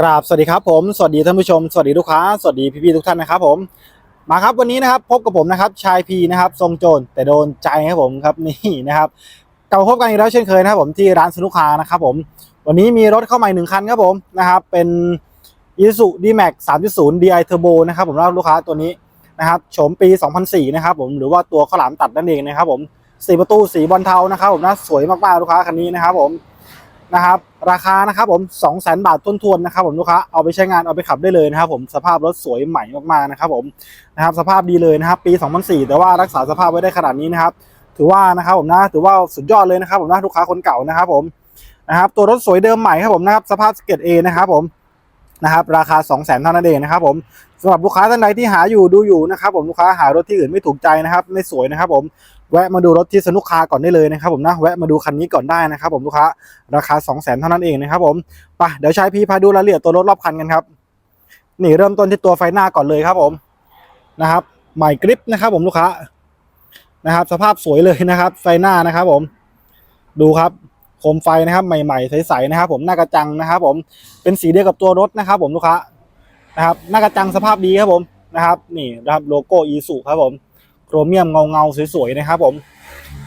กราบสวัสดีครับผมสวัสดีท่านผู้ชมสวัสดีลูกค้าสวัสดีพี่ๆทุกท่านนะครับผมมาครับวันนี้นะครับพบกับผมนะครับชายพีนะครับทรงโจรแต่โดนใจครับผมครับนี่นะครับกลับมาพบกันอีกแล้วเช่นเคยนะครับผมที่ร้านสนุกคานะครับผมวันนี้มีรถเข้าใหม่หนึ่งคันครับผมนะครับเป็น i s u D-Max 3.0 Di Turbo นย์ดีไอเทอร์โบนะครับผมรับลูกค้าตัวนี้นะครับโฉมปี 2004 นะครับผมหรือว่าตัวข้าวหลามตัดนั่นเองนะครับผมสีประตูสีบอลเทานะครับผมนะสวยมากๆลูกค้าคันนี้นะครับผม นะครับราคานะครับผม2 0 0 0 0 0บาททวนๆนะครับผมลูกค้าเอาไปใช้งานเอาไปขับได้เลยนะครับผมสภาพรถสวยใหม่มากๆนะครับผมนะครับสภาพดีเลยนะครับปี 2004 แต่ว่ารักษาสภาพไว้ได้ขนาดนี้นะครับถือว่านะครับผมนะถือว่าสุดยอดเลยนะครับผมนะลูกค้าคนเก่านะครับผมนะครับตัวรถสวยเดิมใหม่ครับผมนะครับสภาพสเก็ตเอนะครับผมนะครับราคา 2 0 0 0 0 0เท่านั้นเองนะครับผมสำหรับลูกค้าท่านใดที่หาอยู่ดูอยู่นะครับผมลูกค้าหารถที่อื่นไม่ถูกใจนะครับไม่สวยนะครับผม แวะมาดูรถที่สนุกคาก่อนได้เลยนะครับผมนะแวะมาดูคันนี้ก่อนได้นะครับผมลูกค้าราคา 2 0 0 0 0 0เท่านั้นเองนะครับผมไปเดี๋ยวชายพี่พาดูรายละเอียดตัวรถรอบคันกันครับนี่เริ่มต้นที่ตัวไฟหน้าก่อนเลยครับผมนะครับใหม่กริปนะครับผมลูกค้านะครับ สภาพสวยเลยนะครับ ไฟหน้านะครับผม ดูครับโคมไฟนะครับ ใหม่ๆใสๆนะครับ ผมหน้ากระจังนะครับ ผมเป็นสีเดียวกับตัวรถนะครับ ผมลูกค้านะครับหน้ากระจังสภาพดีครับผมนะครับ นี่นะครับโลโก้อีสุครับผม โครเมียมเงาเงาสวยๆนะครับผม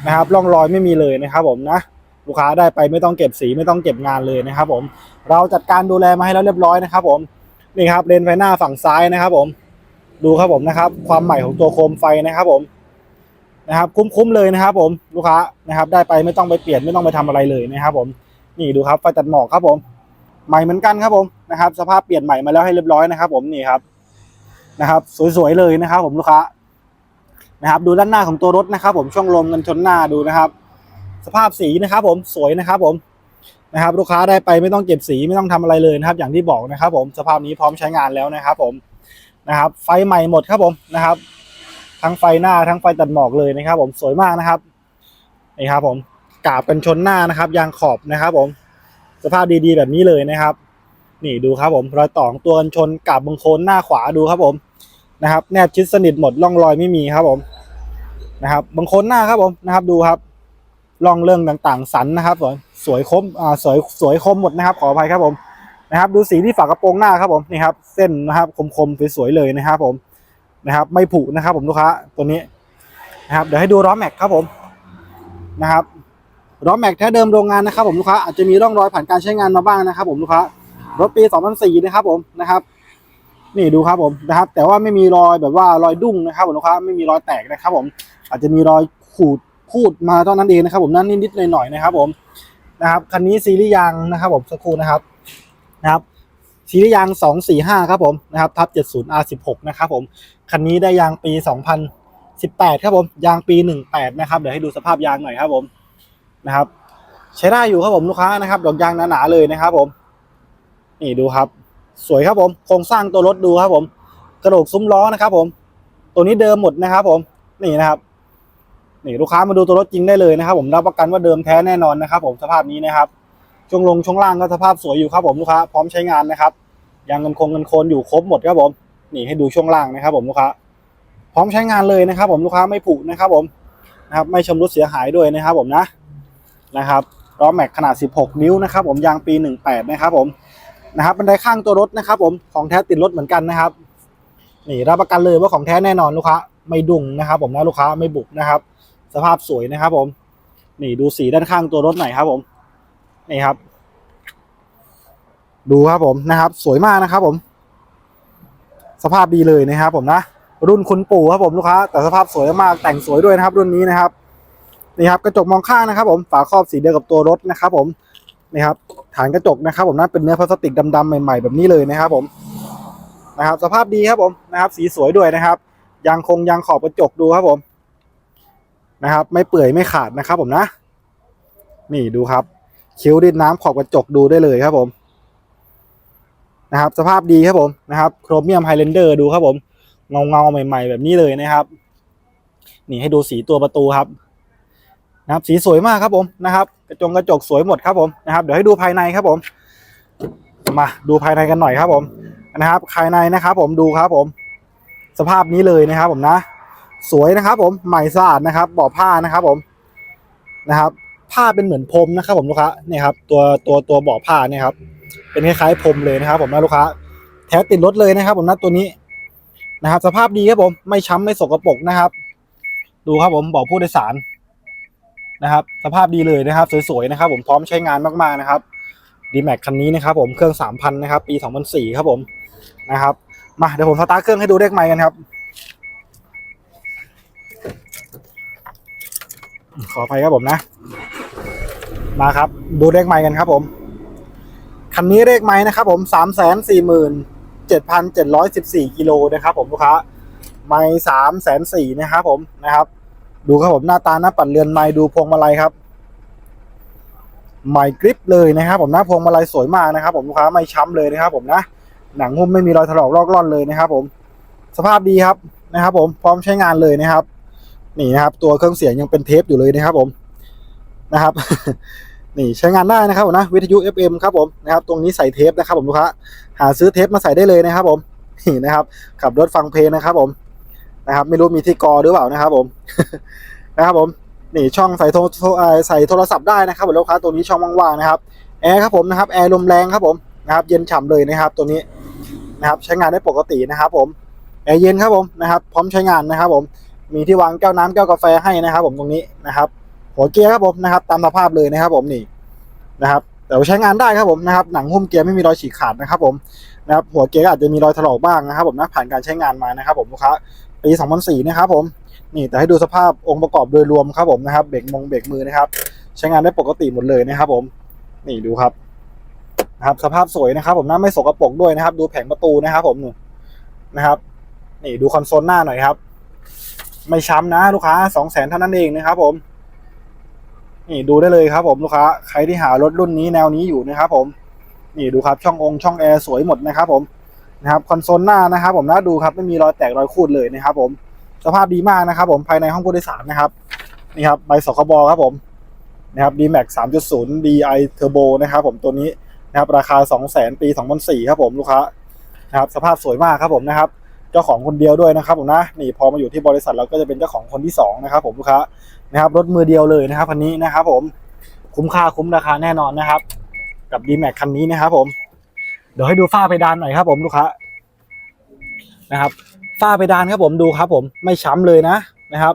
นะครับร่องรอยไม่มีเลยนะครับผมนะลูกค้าได้ไปไม่ต้องเก็บสีไม่ต้องเก็บงานเลยนะครับผมเราจัดการดูแลมาให้แล้วเรียบร้อยนะครับผมนี่ครับเลนไฟหน้าฝั่งซ้ายนะครับผมดูครับผมนะครับ ความใหม่ของตัวโคมไฟนะครับผมนะครับ คุ้มๆเลยนะครับ ผมลูกค้านะครับ ได้ไปไม่ต้องไปเปลี่ยนไม่ต้องไปทำอะไรเลยนะครับ ผมนี่ดูครับไฟตัดหมอกครับผม ใหม่เหมือนกันครับผมนะครับ สภาพเปลี่ยนใหม่มาแล้วให้เรียบร้อยนะครับ ผมนี่ครับนะครับ สวยๆเลยนะครับ ผมลูกค้า นะครับดูด้านหน้าของตัวรถนะครับ ผมช่องลมกันชนหน้าดูนะครับ สภาพสีนะครับ ผมสวยนะครับ ผมนะครับ ลูกค้าได้ไปไม่ต้องเก็บสีไม่ต้องทำอะไรเลยนะครับ อย่างที่บอกนะครับ ผมสภาพนี้พร้อมใช้งานแล้วนะครับ ผมนะครับ ไฟใหม่หมดครับผมนะครับ ทั้งไฟหน้าทั้งไฟตัดหมอกเลยนะครับ ผมสวยมากนะครับนี่ครับ ผมกาบกันชนหน้านะครับ ยางขอบนะครับ ผมสภาพดีๆ แบบนี้เลยนะครับ นี่ดูครับผมรอยต่อของตัวกันชนกาบบังโคนหน้าขวาดูครับผม นะครับ แนบชิดสนิทหมดร่องรอยไม่มีครับผมนะครับบางคนหน้าครับผมนะครับดูครับร่องเรื่องต่างๆ สันนะครับสวยสวยคมอ่าสวยสวยคมหมดนะครับ ขออภัยครับผมนะครับ ดูสีที่ฝากระโปรงหน้าครับผมนี่ครับ เส้นนะครับคมๆสวยๆเลยนะครับผมนะครับ ไม่ผุนะครับ ผมลูกค้าตัวนี้นะครับเดี๋ยวให้ดูล้อแม็กครับผมนะครับล้อแม็กแท้เดิมโรงงานนะครับผมลูกค้าอาจจะมีร่องรอยผ่านการใช้งานมาบ้างนะครับ ผมลูกค้ารถปี 2004 นะครับผมนะครับ นี่ดูครับผมนะครับ แต่ว่าไม่มีรอยแบบว่ารอยดุ้งนะครับผมลูกค้าไม่มีรอยแตกนะครับ ผม อาจจะมีรอยขูดพูดมาเท่านั้นเองนะครับ ผมนั่นนิดๆหน่อยๆนะครับ ผมนะครับคันนี้ซีรีส์ยางนะครับผมสักครู่นะครับนะครับซีรีส์ยาง 245 ครับผมนะครับทับ 70 R16 นะครับผมคันนี้ได้ยางปี 2018 ครับผมยางปี 18 นะครับเดี๋ยวให้ดูสภาพยางหน่อยครับผมนะครับ ใช้ได้อยู่ครับผมลูกค้านะครับดอกยางหนาๆเลยนะครับ ผม นี่ดูครับ สวยครับผมโครงสร้างตัวรถดูครับผมกระโหลกซุ้มล้อนะครับผม ตัวนี้เดิมหมดนะครับผมนี่นะครับนี่ลูกค้ามาดูตัวรถจริงได้เลยนะครับ ผมรับประกันว่าเดิมแท้แน่นอนนะครับผมสภาพนี้นะครับช่วงลงช่วงล่างก็สภาพสวยอยู่ครับผมลูกค้าพร้อมใช้งานนะครับยางเงินคงเงินโคนอยู่ครบหมดครับผมนี่ให้ดูช่วงล่างนะครับ ผมลูกค้าพร้อมใช้งานเลยนะครับ ผมลูกค้าไม่ผุนะครับผมนะครับไม่ชำรุดเสียหายด้วยนะครับ ผมนะนะครับล้อแม็กขนาด 16 นิ้วนะครับ ผมยางปี 18 นะครับผม นะครับบันไดข้างตัวรถนะครับ ผมของแท้ติดรถเหมือนกันนะครับนี่รับประกันเลยว่าของแท้แน่นอนลูกค้าไม่ดุงนะครับ ผมนะลูกค้าไม่บุกนะครับ สภาพสวยนะครับ ผม นี่ดูสีด้านข้างตัวรถหน่อยครับ ผมนี่ครับ ดูครับผมนะครับ สวยมากนะครับ ผม สภาพดีเลยนะครับ ผมนะรุ่นคุณปู่ครับผมลูกค้าแต่สภาพสวยมากแต่งสวยด้วยนะครับ รุ่นนี้นะครับนี่ครับกระจกมองข้างนะครับ ผมฝาครอบสีเดียวกับตัวรถนะครับ ผม นี่ครับฐานกระจกนะครับ ผมนะเป็นเนื้อพลาสติกดำๆใหม่ ๆ แบบนี้เลยนะครับผมนะครับ สภาพดีครับผมนะครับ สีสวยด้วยนะครับยางคงยางขอบกระจกดูครับผมนะครับ ไม่เปื่อยไม่ขาดนะครับ ผมนะ นี่ดูครับคิ้วดินน้ำขอบกระจกดูได้เลยครับผมนะครับ สภาพดีครับผมนะครับโครเมียมไฮเลนเดอร์ดูครับผมเงาเงาใหม่ ๆ แบบนี้เลยนะครับ นี่ให้ดูสีตัวประตูครับ นะครับสีสวยมากครับผมนะครับ กระจงกระจกสวยหมดครับผมนะครับเดี๋ยวให้ดูภายในครับผม มาดูภายในกันหน่อยครับผมนะครับภายในนะครับ ผมดูครับผม สภาพนี้เลยนะครับ ผมนะ สวยนะครับ ผมใหม่สะอาดนะครับเบาะผ้านะครับ ผมนะครับผ้าเป็นเหมือนพรมนะครับ ผมลูกค้าเนี่ยครับ ตัวตัวตัวเบาะผ้าเนี่ยครับ เป็นคล้ายๆพรมเลยนะครับ ผมนะลูกค้าแท้ติดรถเลยนะครับ ผมนะตัวนี้นะครับ สภาพดีครับผม ไม่ช้ำไม่สกปรกนะครับ ดูครับผมบอผู้โดยสาร นะครับ สภาพดีเลยนะครับ สวยๆนะครับ ผมพร้อมใช้งานมากๆนะครับดีแม็กคันนี้นะครับ ผมเครื่อง 3,000 นะครับ ปี 2004 ครับผมนะครับ มาเดี๋ยวผมสตาร์ทเครื่องให้ดูเลขไมค์กันครับ ขออภัยครับผมนะ มาครับ ดูเลขไมค์กันครับผม คันนี้เลขไม้นะครับ ผมสามแสนสี่หมื่นเจ็ดพันเจ็ดร้อยสิบสี่กิโลนะครับ ผมลูกค้า ไม้สามแสนสี่นะครับผมนะครับ ดูครับผมหน้าตาหน้าปัดเรือนไม้ดูพวงมาลัยครับไม้กริปเลยนะครับ ผมหน้าพวงมาลัยสวยมากนะครับ ผมลูกค้าไม่ช้ำเลยนะครับ ผมนะหนังหุ้มไม่มีรอยถลอกลอกล่อนเลยนะครับ ผม สภาพดีครับนะครับ ผมพร้อมใช้งานเลยนะครับ นี่นะครับ ตัวเครื่องเสียงยังเป็นเทปอยู่เลยนะครับ ผมนะครับ นี่ใช้งานได้นะครับผมนะวิทยุ FM ครับผมนะครับ ตรงนี้ใส่เทปนะครับ ผมลูกค้าหาซื้อเทปมาใส่ได้เลยนะครับ ผมนี่นะครับ ขับรถฟังเพลงนะครับ ผม นะครับ ไม่รู้มีที่กอหรือเปล่านะครับผมนะครับผมนี่ช่องใส่โทรใส่โทรศัพท์ได้นะครับผมลูกค้าตัวนี้ช่องว่างๆนะครับแอร์ครับผมนะครับแอร์ลมแรงครับผมนะครับ เย็นฉ่ำเลยนะครับ ตัวนี้นะครับ ใช้งานได้ปกตินะครับผมแอร์เย็นครับผมนะครับพร้อมใช้งานนะครับผมมีที่วางแก้วน้ำแก้วกาแฟให้นะครับ ผมตรงนี้นะครับ หัวเกียร์ครับผมนะครับ ตามสภาพเลยนะครับ ผมนี่นะครับแต่ใช้งานได้ครับผมนะครับหนังหุ้มเกียร์ไม่มีรอยฉีกขาดนะครับผมนะครับหัวเกียร์อาจจะมีรอยถลอกบ้างนะครับ ผมนะผ่านการใช้งานมานะครับ ผมลูกค้า ปี2004นะครับผมนี่แต่ให้ดูสภาพองค์ประกอบโดยรวมครับผมนะครับเบรกมงเบรกมือนะครับ ใช้งานได้ปกติหมดเลยนะครับผมนี่ดูครับนะครับ สภาพสวยนะครับ ผมนะไม่สกปรกด้วยนะครับ ดูแผงประตูนะครับ ผมนี่นะครับ นี่ดูคอนโซลหน้าหน่อยครับ ไม่ช้ำนะลูกค้าสองแสนเท่านั้นเองนะครับ ผมนี่ดูได้เลยครับ ผมลูกค้าใครที่หารถรุ่นนี้แนวนี้อยู่นะครับ ผม นี่ดูครับช่ององค์ช่องแอร์สวยหมดนะครับ ผม นะครับคอนโซลหน้านะครับ ผมนะดูครับไม่มีรอยแตกรอยคูดเลยนะครับ ผมสภาพดีมากนะครับ ผมภายในห้องผู้โดยสารนะครับนี่ครับใบสคบครับผมนะครับ D Max 3.0 DI Turbo นะครับ ผมตัวนี้นะครับราคา 2 0 0 0 0 0ปี2004ครับผมลูกค้านะครับสภาพสวยมากครับผมนะครับเจ้าของคนเดียวด้วยนะครับผมนะนี่พอมาอยู่ที่บริษัทเราก็จะเป็นเจ้าของคนที่สองนะครับผมลูกค้านะครับรถมือเดียวเลยนะครับคันนี้นะครับ ผมคุ้มค่าคุ้มราคาแน่นอนนะครับ กับ d m a x คันนี้นะครับผม ดี๋ยวให้ดูฝ้าเพดานหน่อยครับ ผมลูกค้านะครับ ฝ้าเพดานครับผมดูครับ ผมไม่ช้ำเลยนะนะครับ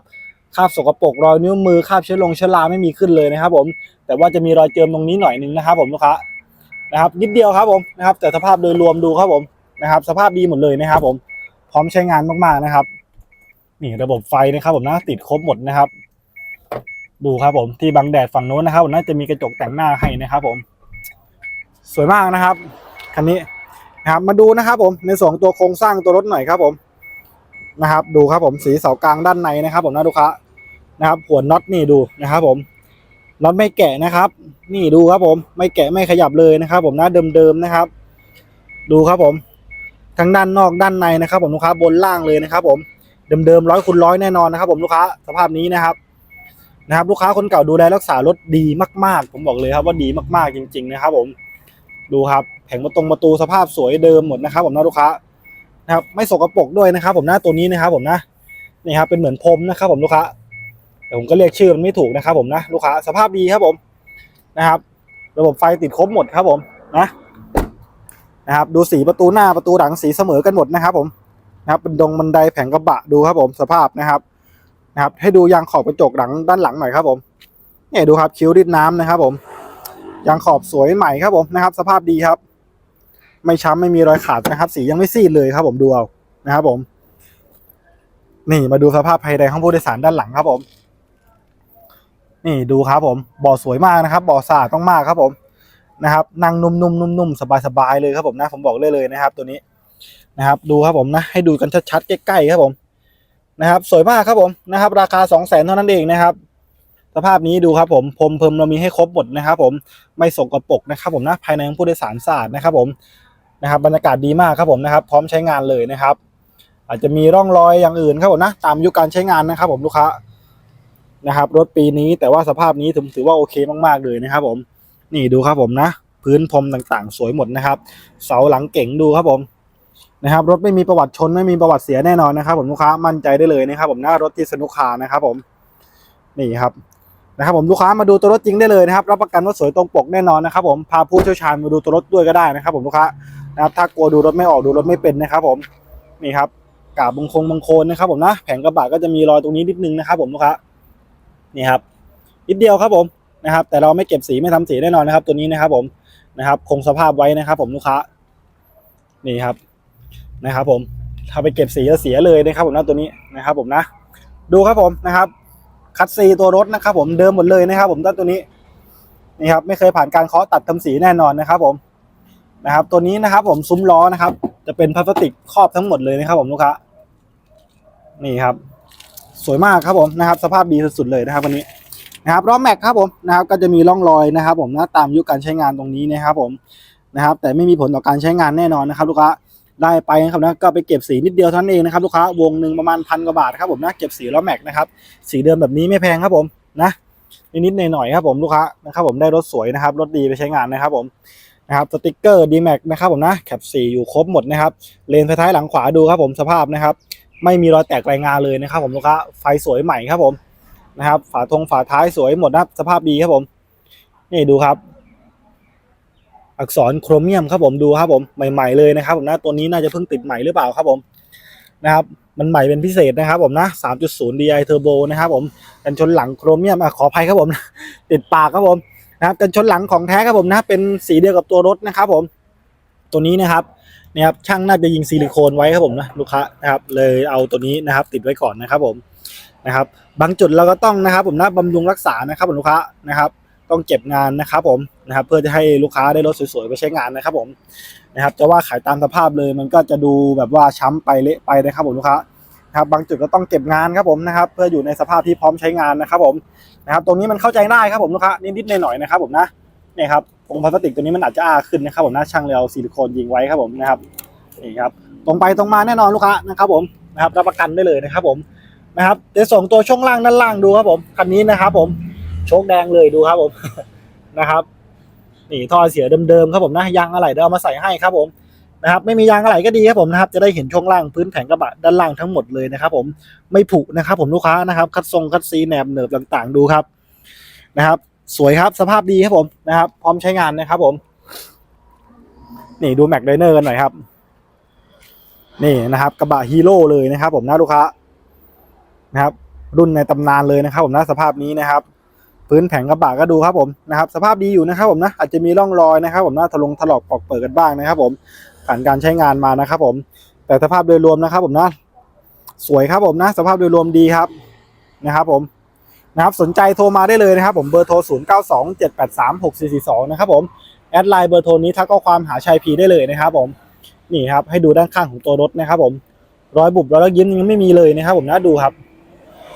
คราบสกปรกรอยนิ้วมือคราบเชื้อลงเชื้อราไม่มีขึ้นเลยนะครับ ผม แต่ว่าจะมีรอยเจิมตรงนี้หน่อยนึงนะครับ ผมลูกค้านะครับ นิดเดียวครับผมนะครับ แต่สภาพโดยรวมดูครับผมนะครับ สภาพดีหมดเลยนะครับ ผมพร้อมใช้งานมากๆนะครับ นี่ระบบไฟนะครับ ผมนะติดครบหมดนะครับ ดูครับผมที่บังแดดฝั่งโน้นนะครับน่าจะมีกระจกแต่งหน้าให้นะครับ ผม สวยมากนะครับ คันนี้นะครับมาดูนะครับผมในส่วนตัวโครงสร้างตัวรถหน่อยครับผมนะครับ ดูครับผมสีเสากลางด้านในนะครับ ผมนะลูกค้านะครับหัวน็อตนี่ดูนะครับ ผมน็อตไม่แกะนะครับ นี่ดูครับผมไม่แกะไม่ขยับเลยนะครับ ผมนะเดิมๆนะครับ ดูครับผม ทั้งด้านนอกด้านในนะครับ ผมลูกค้าบนล่างเลยนะครับ ผมเดิมๆร้อยคูณร้อยแน่นอนนะครับ ผมลูกค้าสภาพนี้นะครับนะครับลูกค้าคนเก่าดูแลรักษารถดีมาก ๆ ผมบอกเลยครับว่าดีมากๆจริง ๆ นะครับ ผมดูครับ แผงประตงประตูสภาพสวยเดิมหมดนะครับ ผมนะลูกค้านะครับไม่สกปรกด้วยนะครับ ผมนะตัวนี้นะครับ ผมนะนี่ครับเป็นเหมือนพรมนะครับ ผมลูกค้าแต่ผมก็เรียกชื่อมันไม่ถูกนะครับ ผมนะลูกค้าสภาพดีครับผมนะครับ ระบบไฟติดครบหมดครับผมนะนะครับ ดูสีประตูหน้าประตูหลังสีเสมอกันหมดนะครับ ผมนะครับเป็นดงบันไดแผงกระบะดูครับ ผมสภาพนะครับนะครับ ให้ดูยางขอบกระจกหลังด้านหลังหน่อยครับผมเนี่ยดูครับคิ้วริดน้ำนะครับ ผมยางขอบสวยใหม่ครับผมนะครับ สภาพดีครับ ไม่ช้ำไม่มีรอยขาดนะครับ สียังไม่ซีดเลยครับ ผมดูเอานะครับ ผม นี่มาดูสภาพภายในห้องผู้โดยสารด้านหลังครับผม นี่ดูครับ ผมเบ่อสวยมากนะครับเบ่อสะอาดต้องมากครับ ผมนะครับนั่งนุ่มๆนุ่มๆสบายๆเลยครับผมนะ ผมบอกเลยเลยนะครับ ตัวนี้นะครับ ดูครับผมนะ ให้ดูกันชัดๆใกล้ๆครับผมนะครับ สวยมากครับผมนะครับ ราคา2 0 0แสนเท่านั้นเองนะครับสภาพนี้ดูครับผมพรมเพิ่มเรามีให้ครบหมดนะครับ ผมไม่สกปรกนะครับ ผมนะภายในของผู้โดยสารสะอาดนะครับ ผม นะครับบรรยากาศดีมากครับผมนะครับ พร้อมใช้งานเลยนะครับ อาจจะมีร่องรอยอย่างอื่นครับผมนะตามยุคการใช้งานนะครับ ผมลูกค้านะครับ รถปีนี้แต่ว่าสภาพนี้ถือถือว่าโอเคมากๆเลยนะครับ ผมนี่ดูครับผมนะ พื้นพรมต่างๆ สวยหมดนะครับ เสาหลังเก๋งดูครับผมนะครับ รถไม่มีประวัติชนไม่มีประวัติเสียแน่นอนนะครับ ผมลูกค้ามั่นใจได้เลยนะครับ ผมหน้ารถที่สนุกคานะครับ ผมนี่ครับนะครับผมลูกค้ามาดูตัวรถจริงได้เลยนะครับรับประกันว่าสวยตรงปกแน่นอนนะครับผมพาผู้เชี่ยวชาญมาดูตัวรถด้วยก็ได้นะครับ ผมลูกค้า นะครับถ้ากลัวดูรถไม่ออกดูรถไม่เป็นนะครับ ผมนี่ครับกาบบงคงบงโคนนะครับ ผมนะแผงกระบะก็จะมีรอยตรงนี้นิดนึงนะครับ ผมลูกค้านี่ครับนิดเดียวครับผมนะครับ แต่เราไม่เก็บสีไม่ทำสีแน่นอนนะครับ ตัวนี้นะครับ ผมนะครับ คงสภาพไว้นะครับ ผมลูกค้านี่ครับนะครับ ผมถ้าไปเก็บสีจะเสียเลยนะครับผมนะตัวนี้นะครับ ผมนะ ดูครับผมนะครับ คัดซีตัวรถนะครับ ผมเดิมหมดเลยนะครับ ผมด้านตัวนี้นี่ครับไม่เคยผ่านการเคาะตัดทำสีแน่นอนนะครับ ผม นะครับ ตัวนี้นะครับ ผมซุ้มล้อนะครับ จะเป็นพลาสติกครอบทั้งหมดเลยนะครับ ผมลูกค้านี่ครับ สวยมากครับผมนะครับ สภาพดีสุดๆเลยนะครับวันนี้นะครับล้อแม็กครับผมนะครับก็จะมีร่องรอยนะครับ ผมนะตามยุคการใช้งานตรงนี้นะครับผมนะครับ แต่ไม่มีผลต่อการใช้งานแน่นอนนะครับ ลูกค้าได้ไปนะครับนะก็ไปเก็บสีนิดเดียวเท่านั้นเองนะครับลูกค้าวงหนึ่งประมาณพันกว่าบาทครับผมนะเก็บสีล้อแม็กนะครับสีเดิมแบบนี้ไม่แพงครับผมนะนิดๆหน่อยๆครับผมลูกค้านะครับผมได้รถสวยนะครับรถดีไปใช้งานนะครับผม นะครับสติกเกอร์ d m a x นะครับผมนะแคปสีอยู่ครบหมดนะครับเลนท้ายหลังขวาดูครับผมสภาพนะครับ ไม่มีรอยแตกรายงานเลยนะครับผมลูกค้าไฟสวยใหม่ครับผมนะครับ ฝาทงฝาท้ายสวยหมดนะสภาพดีครับผมนี่ดูครับ อักษรโครเมียมครับผมดูครับผมใหม่ ๆเลยนะครับผมนะตัวนี้น่าจะเพิ่งติดใหม่หรือเปล่าครับผมนะครับมันใหม่เป็นพิเศษนะครับผมนะ 3.0 DI Turbo นะครับผมกันชนหลังโครเมียมอะขออภัยครับผม ติดปากครับผม นะครับกันชนหลังของแท้ครับผมนะเป็นสีเดียวกับตัวรถนะครับผม ตัวนี้นะครับนี่ยครับช่างน่าจะยิงซิลิโคนไว้ครับผมนะลูกค้านะครับเลยเอาตัวนี้นะครับ ติดไว้ก่อนนะครับผมนะครับบางจุดเราก็ต้องนะครับ ผมนะบำรุงรักษานะครับผมลูกค้านะครับ ต้องเก็บงานนะครับผมนะครับ เพื่อจะให้ลูกค้าได้รถสวยๆไปใช้งานนะครับผมนะครับจะว่าขายตามสภาพเลยมันก็จะดูแบบว่าช้ำไปเละไปนะครับผมลูกค้า นะครับบางจุดก็ต้องเก็บงานครับผมนะครับเพื่ออยู่ในสภาพที่พร้อมใช้งานนะครับผมนะครับตรงนี้มันเข้าใจได้ครับผมลูกค้านิดๆหน่อยๆนะครับผมนะเนี่ยครับองค์พลาสติกตัวนี้มันอาจจะอ้าขึ้นนะครับผมนะช่างเลยเอาซิลิโคนยิงไว้ครับผมนะครับนี่ครับตรงไปตรงมาแน่นอนลูกค้านะครับผมนะครับรับประกันได้เลยนะครับผมนะครับเดี๋ยวส่งตัวช่วงล่างด้านล่างดูครับผมคันนี้นะครับผมโชคแดงเลยดูครับผมนะครับนี่ท่อเสียเดิมๆครับผมนะยางอะไรเดี๋ยวเอามาใส่ให้ครับผม นะครับไม่มียางอะไรก็ดีครับผมนะครับจะได้เห็นช่วงล่างพื้นแผงกระบะด้านล่างทั้งหมดเลยนะครับผมไม่ผุนะครับผมลูกค้านะครับคัดทรงคัดซีแหนบเหนือบต่างๆ ดูครับนะครับ สวยครับสภาพดีครับผมนะครับ พร้อมใช้งานนะครับผม นี่ดูแม็กไดเนอร์กันหน่อยครับ นี่นะครับ กระบะฮีโร่เลยนะครับ ผมนะลูกค้านะครับ รุ่นในตำนานเลยนะครับ ผมนะสภาพนี้นะครับพื้นแผงกระบะก็ดูครับผมนะครับ สภาพดีอยู่นะครับผมนะอาจจะมีร่องรอยนะครับ ผมนะถลงถลอกปอกเปิดกันบ้างนะครับ ผม ผ่านการใช้งานมานะครับผม แต่สภาพโดยรวมนะครับผมนะสวยครับผมนะ สภาพโดยรวมดีครับนะครับผมนะครับสนใจโทรมาได้เลยนะครับผมเบอร์โทร 0 9 2 7 8 3 6 4 4 2 นะครับผมแอดไลน์เบอร์โทรนี้ทักข้อความหาชายพีได้เลยนะครับผมนี่ครับให้ดูด้านข้างของตัวรถนะครับผมรอยบุบรอยลักยิ้มยังไม่มีเลยนะครับผมนะดูครับ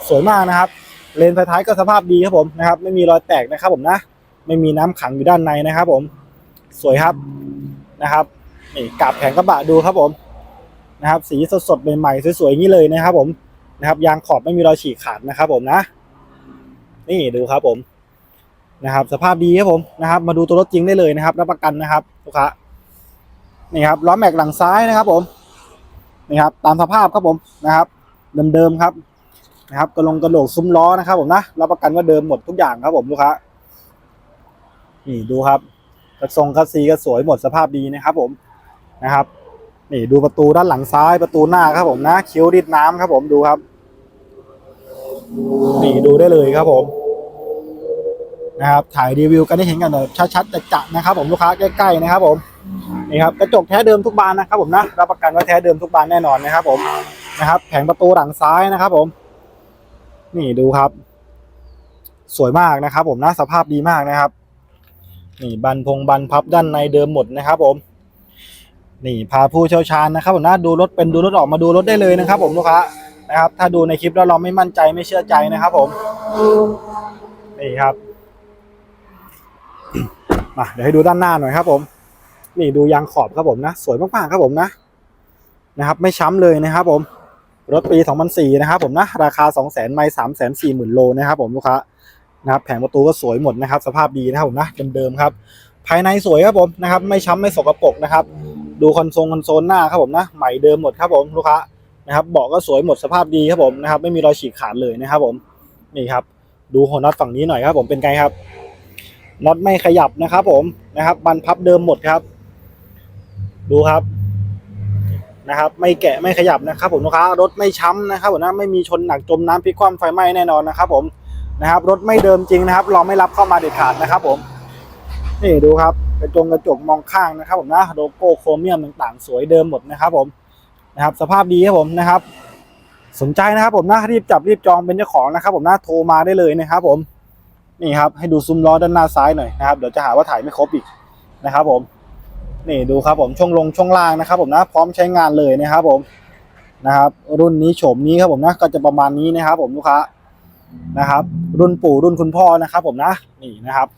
สวยมากนะครับ เลนไฟท้ายก็สภาพดีครับผมนะครับ ไม่มีรอยแตกนะครับผมนะ ไม่มีน้ำขังอยู่ด้านในนะครับผม สวยครับนะครับ กาบแผงกระบะดูครับผมนะครับ สีสดๆใหม่ๆสวยๆอย่างนี้เลยนะครับ ผมนะครับยางขอบไม่มีรอยฉีกขาดนะครับ ผมนะ นี่ดูครับผมนะครับ สภาพดีครับผมนะครับ มาดูตัวรถจริงได้เลยนะครับรับประกันนะครับลูกค้านี่ครับล้อแม็กหลังซ้ายนะครับ ผมนี่ครับ ตามสภาพครับผมนะครับ เดิมๆครับนะครับกระลงกระโหลกซุ้มล้อนะครับ ผมนะรับประกันว่าเดิมหมดทุกอย่างครับผมลูกค้านี่ดูครับกระทรงคัสซีก็สวยหมดสภาพดีนะครับ ผม นะครับ นี่ดูประตูด้านหลังซ้ายประตูหน้าครับผมนะคิ้วดิดน้ำครับผมดูครับ นี่ดูได้เลยครับผมนะครับถ่ายรีวิวกันได้เห็นกันแบบชัดๆจะๆนะครับ ผมลูกค้าใกล้ๆนะครับ ผมนี่ครับกระจกแท้เดิมทุกบานนะครับ ผมนะรับประกันว่าแท้เดิมทุกบานแน่นอนนะครับ ผมนะครับ แผงประตูหลังซ้ายนะครับ ผม นี่ดูครับ สวยมากนะครับ ผมนะสภาพดีมากนะครับ นี่บันพงบันพับด้านในเดิมหมดนะครับ ผม นี่พาผู้เชี่ยวชาญนะครับผมนะดูรถเป็นดูรถออกมาดูรถได้เลยนะครับผมลูกค้านะครับ ถ้าดูในคลิปแล้วเราไม่มั่นใจไม่เชื่อใจนะครับผมนี่ครับมาเดี๋ยวให้ดูด้านหน้าหน่อยครับผม นี่ดูยางขอบครับผมนะ สวยมากๆครับผมนะนะครับ ไม่ช้ำเลยนะครับผมรถปี 2004 นะครับผมนะ ราคา 200,000ไมล์340,000 โลนะครับผมลูกค้านะครับแผงประตูก็สวยหมดนะครับ สภาพดีนะครับผมนะเดิมๆครับ ภายในสวยครับผมนะครับ ไม่ช้ำไม่สกปรกนะครับ ดูคอนโซลคอนโซลหน้าครับผมนะใหม่เดิมหมดครับผมลูกค้านะครับเบาะก็สวยหมดสภาพดีครับผมนะครับ ไม่มีรอยฉีกขาดเลยนะครับผมนี่ครับ ดูหัวน็อตฝั่งนี้หน่อยครับผมเป็นไงครับน็อตไม่ขยับนะครับ ผมนะครับบันพับเดิมหมดครับ ดูครับนะครับ ไม่แกะไม่ขยับนะครับ ผมลูกค้ารถไม่ช้ำนะครับผมนะไม่มีชนหนักจมน้ำพลิกคว่ำไฟไหม้แน่นอนนะครับ ผมนะครับ รถไม่เดิมจริงนะครับ เราไม่รับเข้ามาเด็ดขาดนะครับ ผม นี่ดูครับกระจงกระจกมองข้างนะครับผมนะโลโก้โครเมียมต่างๆ สวยเดิมหมดนะครับผมนะครับ สภาพดีครับผมนะครับ สนใจนะครับผมนะรีบจับรีบจองเป็นเจ้าของนะครับ ผมนะโทรมาได้เลยนะครับ ผมนี่ครับให้ดูซุ้มล้อด้านหน้าซ้ายหน่อยนะครับเดี๋ยวจะหาว่าถ่ายไม่ครบอีกนะครับ ผมนี่ดูครับผมช่วงลงช่วงล่างนะครับ ผมนะพร้อมใช้งานเลยนะครับ ผมนะครับ รุ่นนี้โฉมนี้ครับผมนะก็จะประมาณนี้นะครับ ผมลูกค้านะครับ รุ่นปู่รุ่นคุณพ่อนะครับ ผมนะนี่นะครับ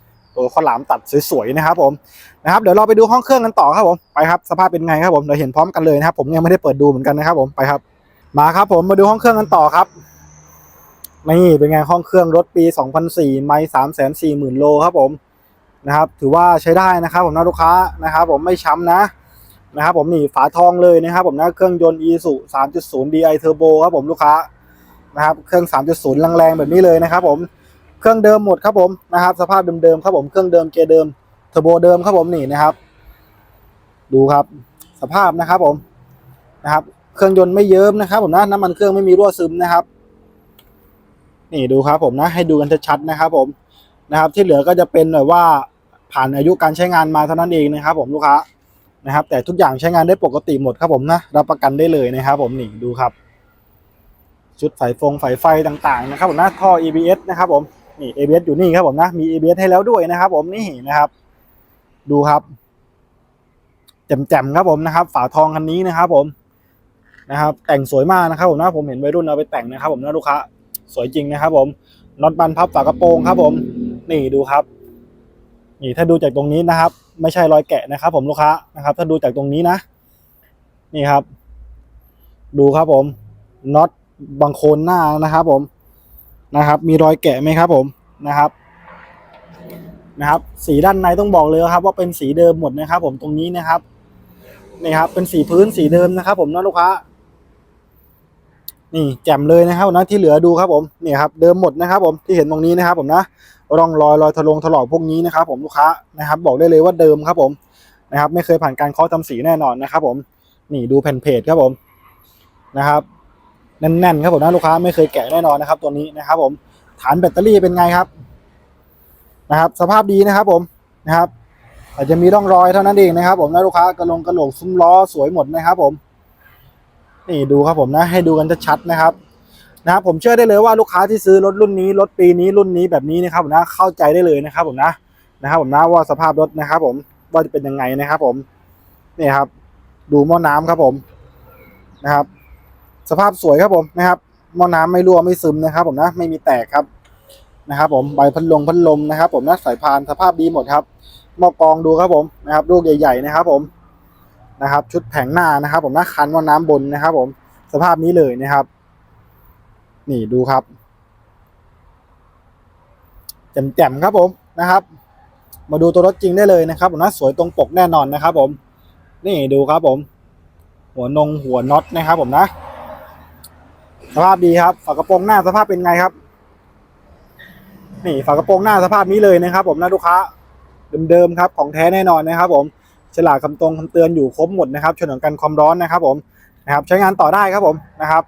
ตัวข้าหลามตัดสวยๆนะครับผมนะครับเดี๋ยวเราไปดูห้องเครื่องกันต่อครับผมไปครับสภาพเป็นไงครับผมเดี๋ยวเห็นพร้อมกันเลยนะครับผมยังไม่ได้เปิดดูเหมือนกันนะครับผมไปครับ มาครับผมมาดูห้องเครื่องกันต่อครับนี่เป็นไงห้องเครื่องรถปี 2004 ไม่3 4 0 0 0 0 โลครับผมนะครับ ถือว่าใช้ได้นะครับผมนะลูกค้านะครับ ผมไม่ช้ำนะนะครับผมนี่ฝาทองเลยนะครับ ผมนะเครื่องยนต์ e s u 3.0 di turbo ครับผมลูกค้านะครับเครื่อง 3.0 แรงๆแบบนี้เลยนะครับผม เครื่องเดิมหมดครับผมนะครับ สภาพเดิมๆครับผมเครื่องเดิมเกียร์เดิมเทอร์โบเดิมครับผมนี่นะครับ ดูครับ สภาพนะครับผมนะครับ เครื่องยนต์ไม่เยิ้มนะครับ ผมนะน้ำมันเครื่องไม่มีรั่วซึมนะครับ นี่ดูครับผมนะ ให้ดูกันชัดๆนะครับ ผมนะครับ ที่เหลือก็จะเป็นแบบว่าผ่านอายุการใช้งานมาเท่านั้นเองนะครับ ผมลูกค้านะครับ แต่ทุกอย่างใช้งานได้ปกติหมดครับผมนะรับประกันได้เลยนะครับ ผมนี่ดูครับ ชุดไฟฟงไฟไฟต่างๆนะครับ ผมนะท่อ EBS นะครับ ผม นี่ ABS อยู่นี่ครับผมนะ มี ABS ให้แล้วด้วยนะครับ ผมนี่นะครับ ดูครับแจ่มๆครับผมนะครับ ฝาทองคันนี้นะครับ ผมนะครับ แต่งสวยมากนะครับผมนะผมเห็นวัยรุ่นเอาไปแต่งนะครับ ผมนะลูกค้าสวยจริงนะครับ ผมน็อตบันพับฝากระโปรงครับ ผม นี่ดูครับ นี่ถ้าดูจากตรงนี้นะครับ ไม่ใช่รอยแกะนะครับ ผมลูกค้านะครับ ถ้าดูจากตรงนี้นะ นี่ครับ ดูครับผมน็อตบางโคนหน้านะครับ ผมนะครับ มีรอยแกะไหมครับ ผม นะครับนะครับ สีด้านในต้องบอกเลยครับ ว่าเป็นสีเดิมหมดนะครับ ผมตรงนี้นะครับนี่ครับ เป็นสีพื้นสีเดิมนะครับ ผมนะลูกค้านี่แจ่มเลยนะครับนะที่เหลือดูครับผมนี่ครับเดิมหมดนะครับ ผมที่เห็นตรงนี้นะครับ ผมนะร่องรอยรอยถลงถลอกพวกนี้นะครับ ผมลูกค้านะครับ บอกได้เลยว่าเดิมครับ ผมนะครับ ไม่เคยผ่านการเคาะทำสีแน่นอนนะครับ ผมนี่ดูแผ่นเพจครับผมนะครับแน่นๆครับผมนะลูกค้าไม่เคยแกะแน่นอนนะครับ ตัวนี้นะครับ ผม ฐานแบตเตอรี่เป็นไงครับนะครับ สภาพดีนะครับผมนะครับ อาจจะมีร่องรอยเท่านั้นเองนะครับ ผมนะลูกค้ากระลงกระโหลกซุ้มล้อสวยหมดนะครับ ผม นี่ดูครับผมนะให้ดูกันชัดๆนะครับนะครับผมเชื่อได้เลยว่าลูกค้าที่ซื้อรถรุ่นนี้รถปีนี้รุ่นนี้แบบนี้นะครับผมนะเข้าใจได้เลยนะครับ ผมนะนะครับ ผมนะว่าสภาพรถนะครับ ผมว่าจะเป็นยังไงนะครับ ผมนี่ครับ ดูหม้อน้ำครับผมนะครับ สภาพสวยครับผมนะครับ หม้อน้ำไม่รั่วไม่ซึมนะครับ ผมนะไม่มีแตกครับนะครับ ผมใบพัดลมพัดลมนะครับ ผมนะสายพานสภาพดีหมดครับหม้อกรองดูครับผมนะครับลูกใหญ่ๆนะครับ ผมนะครับ ชุดแผงหน้านะครับ ผมนะคันหม้อน้ำบนนะครับ ผมสภาพนี้เลยนะครับ นี่ดูครับแจ่มๆครับผมนะครับ มาดูตัวรถจริงได้เลยนะครับ ผมนะสวยตรงปกแน่นอนนะครับ ผม นี่ดูครับผม หัวนงหัวน็อตนะครับ ผมนะ สภาพดีครับ ฝากระโปรงหน้าสภาพเป็นไงครับ นี่ฝากระโปรงหน้าสภาพนี้เลยนะครับ ผมนะลูกค้าเดิมๆครับ ของแท้แน่นอนนะครับ ผมฉลากคำตรงคำเตือนอยู่ครบหมดนะครับฉนวนกันความร้อนนะครับ ผมนะครับ ใช้งานต่อได้ครับผมนะครับ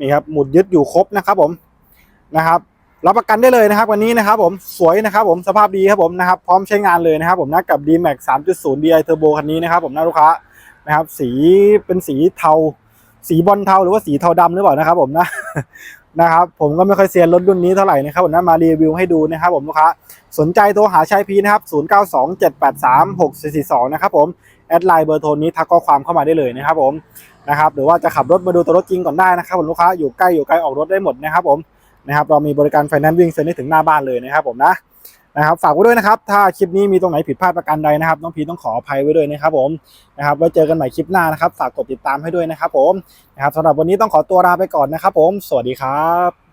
นี่ครับหมุดยึดอยู่ครบนะครับผมนะครับรับประกันได้เลยนะครับ วันนี้นะครับผมสวยนะครับ ผมสภาพดีครับผมนะครับ พร้อมใช้งานเลยนะครับ ผมนะกับ D Max 3.0 Di Turbo คันนี้นะครับ ผมนะลูกค้านะครับ สีเป็นสีเทา สีบอลเทาหรือว่าสีเทาดำหรือเปล่านะครับผมนะนะครับผมก็ไม่ค่อยเซียนรถรุ่นนี้เท่าไหร่นะครับผมนะมารีวิวให้ดูนะครับผมลูกค้าสนใจโทรหาชายพีนะครับ 0927836442 นะครับผมแอดไลน์เบอร์โทรนี้ทักข้อความเข้ามาได้เลยนะครับผมนะครับหรือว่าจะขับรถมาดูตัวรถจริงก่อนได้นะครับผมลูกค้าอยู่ใกล้อยู่ไกลออกรถได้หมดนะครับผมนะครับเรามีบริการไฟแนนซ์วิ่งเซ็นได้ถึงหน้าบ้านเลยนะครับผมนะ นะครับฝากไว้ด้วยนะครับ ถ้าคลิปนี้มีตรงไหนผิดพลาดประการใดนะครับน้องพีต้องขออภัยไว้ด้วยนะครับผมนะครับไว้เจอกันใหม่คลิปหน้านะครับ ฝากกดติดตามให้ด้วยนะครับผมนะครับสำหรับวันนี้ต้องขอตัวลาไปก่อนนะครับผม สวัสดีครับ